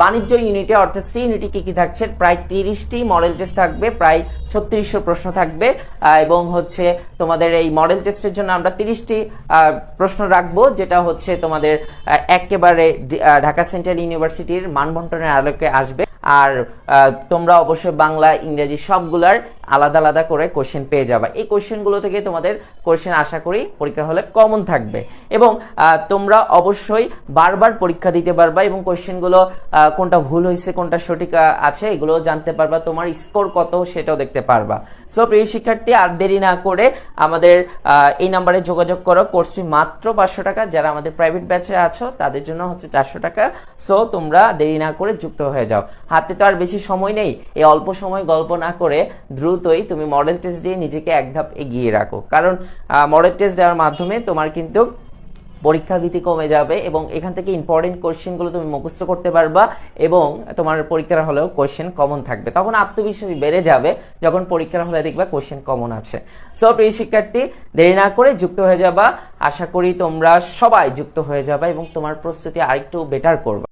বাণিজ্য ইউনিটে, অর্থাৎ সি ইউনিটে কি কি থাকছে? প্রায় তিরিশটি মডেল টেস্ট থাকবে, প্রায় ছত্রিশশো প্রশ্ন থাকবে এবং হচ্ছে তোমাদের এই মডেল টেস্টের জন্য আমরা তিরিশটি প্রশ্ন রাখব, যেটা হচ্ছে তোমাদের একেবারে ঢাকা সেন্ট্রাল ইউনিভার্সিটির মানবন্টনের আলোকে আসবে। আর তোমরা অবশ্যই বাংলা, ইংরেজি সবগুলার আলাদা আলাদা করে কোশ্চেন পেয়ে যাবে। এই কোশ্চেনগুলো থেকে তোমাদের কোশ্চেন আশা করি পরীক্ষা হলে কমন থাকবে। এবং তোমরা অবশ্যই বারবার পরীক্ষা দিতে পারবা এবং কোশ্চেনগুলো কোনটা ভুল হয়েছে, কোনটা সঠিক আছে এগুলো জানতে পারবা। তোমার স্কোর কত সেটাও দেখতে পারবা। সো প্রিয় শিক্ষার্থী, আর দেরি না করে আমাদের এই নাম্বারে যোগাযোগ করো। কোর্স ফি মাত্র পাঁচশো টাকা। যারা আমাদের প্রাইভেট ব্যাচে আছো, তাদের জন্য হচ্ছে চারশো টাকা। সো তোমরা দেরি না করে যুক্ত হয়ে যাও। হাতে তো আর বেশি সময় নেই। এই অল্প সময় গল্প না করে দ্রুতই তুমি মডেল টেস্ট দিয়ে নিজেকে এক ধাপ এগিয়ে রাখো। কারণ মডেল টেস্ট দেওয়ার মাধ্যমে তোমার কিন্তু পরীক্ষা ভীতি কমে যাবে এবং এখান থেকে ইম্পর্টেন্ট কোশ্চেনগুলো তুমি মুখস্থ করতে পারবা এবং তোমার পরীক্ষার হলেও কোশ্চেন কমন থাকবে। তখন আত্মবিশ্বাস বেড়ে যাবে যখন পরীক্ষার হলে দেখবা কোশ্চেন কমন আছে। সো প্রিয় শিক্ষার্থী, দেরি না করে যুক্ত হয়ে যাবা। আশা করি তোমরা সবাই যুক্ত হয়ে যাবা এবং তোমার প্রস্তুতি আরেকটু বেটার করবা।